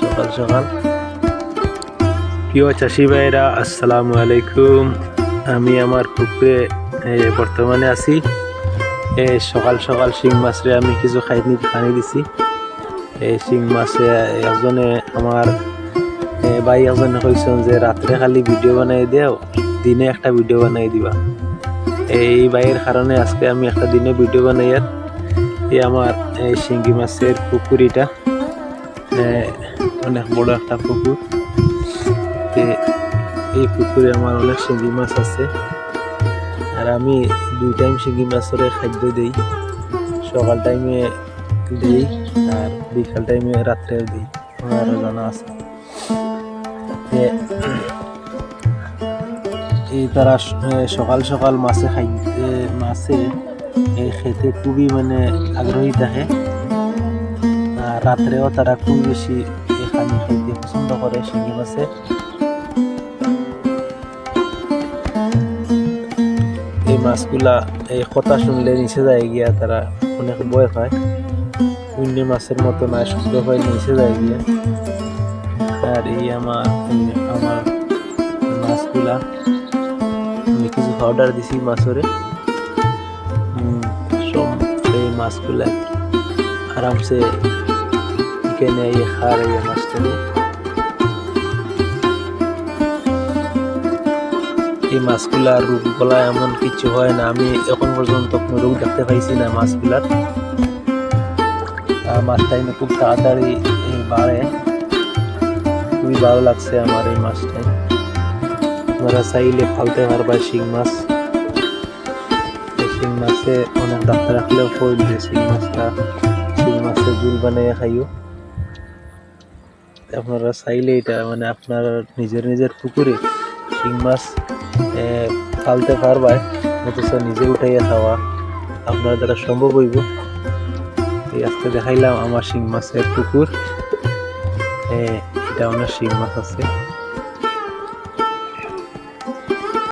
সকাল সকাল। প্রিয় চাষি ভাইরা? আসসালামু আলাইকুম। আমি আমার পুকুরে বর্তমানে আছি। সকাল সকাল শিং মাছরে আমি কিছু খাইনি পানি দিছি। এই শিং মাছে একজনে আমার ভাই একজনে কইছেন যে, রাত্রে খালি ভিডিও বানাই দেও, দিনে একটা ভিডিও বানাই দিবা। এই ভাইয়ের কারণে আজকে আমি একটা দিনে ভিডিও বানাই এই আমার এই শিঙ্গি মাছের পুকুরিটা। অনেক বড় একটা পুকুর। এই পুকুরে আমার অনেক শিঙ্গি মাছ আছে। আর আমি দুই টাইম শিঙ্গি মাছের খাদ্য দিই। সকাল টাইমে দিই আর বিকাল টাইমে রাত্রেও দিই। আমার জানা আছে। এই তারা সকাল সকাল মাছে খাইতে মাছে খেতে খুবই মানে আগ্রহী থাকে। রাত্রেও তারা খুব বেশি এখানে খাইতে পছন্দ করে, শিঙি মাছে। এই মাছগুলা এই কথা শুনলে নিচে যায় গিয়া তারা অনেক ভয় পায়। অন্য মাছের মতো না, শুদ্ধ পায় নিচে যায় গিয়া। আর এই আমার আমার মাছগুলা, আমি কিছু অর্ডার দিছি মাছরে। সব এই মাছগুলা আরামসে এখানে এই খার এই মাছটা এই মাছগুলার রোগ গলা এমন কিছু হয় না। আমি এখন পর্যন্ত কোনো রোগ দেখতে পাইছি না মাছগুলার মাছটা এনে খুব তাড়াতাড়ি বাড়ে। খুবই ভালো লাগছে আমার এই মাছটাই আপনারা চাইলে ফালতে পারবা শিং মাছ। শিং মাছে অনেক ডাক্তার রাখলেও কইল যে শিং মাছটা শিং মাছের ঝুল বানিয়ে খাইও। আপনারা চাইলে এটা মানে আপনার নিজের নিজের পুকুরে শিং মাছ এ, পালতে পারবায় অথচ নিজে উঠাইয়া খাওয়া আপনার দ্বারা সম্ভব হইব। এই আজকে দেখাইলাম আমার শিং মাছের পুকুর। এটা অনেক শিং মাছ আছে।